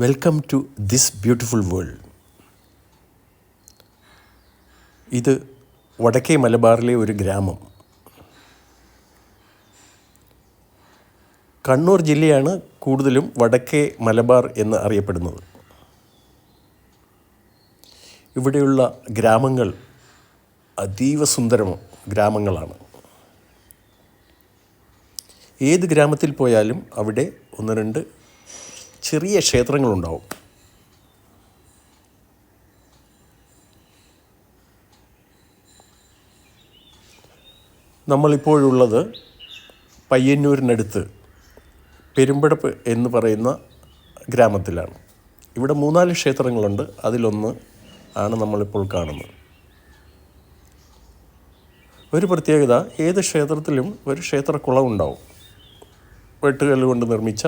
Welcome to this beautiful world ഇത് വടക്കേ മലബാറിലെ ഒരു ഗ്രാമം. കണ്ണൂർ ജില്ലയാണ് കൂടുതലും വടക്കേ മലബാർ എന്ന് അറിയപ്പെടുന്നത്. ഇവിടെയുള്ള ഗ്രാമങ്ങൾ അതീവ സുന്ദരം ഗ്രാമങ്ങളാണ്. ഏത് ഗ്രാമത്തിൽ പോയാലും അവിടെ ഒന്ന് രണ്ട് ചെറിയ ക്ഷേത്രങ്ങളുണ്ടാവും. നമ്മളിപ്പോഴുള്ളത് പയ്യന്നൂരിനടുത്ത് പെരുമ്പടപ്പ് എന്ന് പറയുന്ന ഗ്രാമത്തിലാണ്. ഇവിടെ മൂന്നാൽ ക്ഷേത്രങ്ങളുണ്ട്. അതിലൊന്ന് ആണ് നമ്മളിപ്പോൾ കാണുന്നത്. ഒരു പ്രത്യേകത ഏത് ക്ഷേത്രത്തിലും ഒരു ക്ഷേത്രക്കുളം ഉണ്ടാവും. വെട്ടുകല്ല് കൊണ്ട് നിർമ്മിച്ച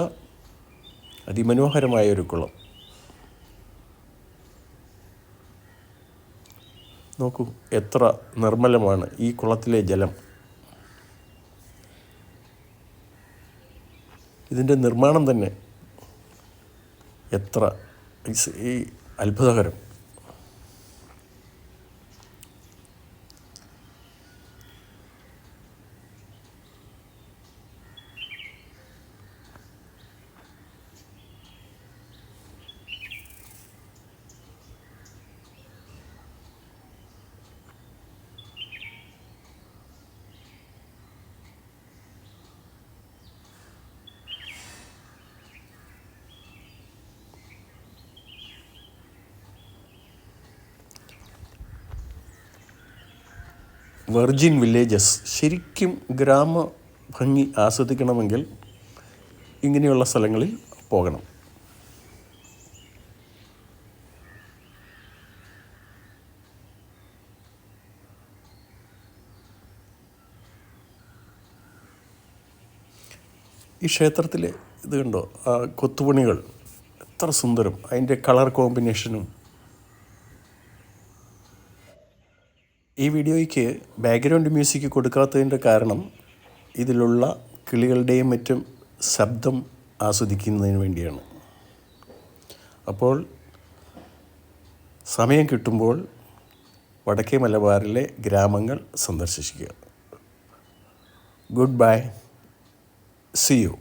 അതിമനോഹരമായ ഒരു കുളം. നോക്കൂ എത്ര നിർമ്മലമാണ് ഈ കുളത്തിലെ ജലം. ഇതിന്റെ നിർമ്മാണം തന്നെ എത്ര ഈ അത്ഭുതകരം. വെർജിൻ വില്ലേജസ് ശരിക്കും ഗ്രാമ ഭംഗി ആസ്വദിക്കണമെങ്കിൽ ഇങ്ങനെയുള്ള സ്ഥലങ്ങളിൽ പോകണം. ഈ ക്ഷേത്രത്തിലെ ഇത് കണ്ടോ? ആ കൊത്തുപണികൾ. എത്ര സുന്ദരം. അതിന്റെ കളർ കോമ്പിനേഷനും ഈ വീഡിയോയ്ക്ക് ബാക്ക്ഗ്രൗണ്ട് മ്യൂസിക് കൊടുക്കാത്തതിന്റെ കാരണം ഇതിലുള്ള കിളികളുടെയും മറ്റും ശബ്ദം ആസ്വദിക്കുന്നതിന് വേണ്ടിയാണ്. അപ്പോൾ സമയം കിട്ടുമ്പോൾ വടക്കേ മലബാറിലെ ഗ്രാമങ്ങൾ സന്ദർശിക്കുക. Good bye C U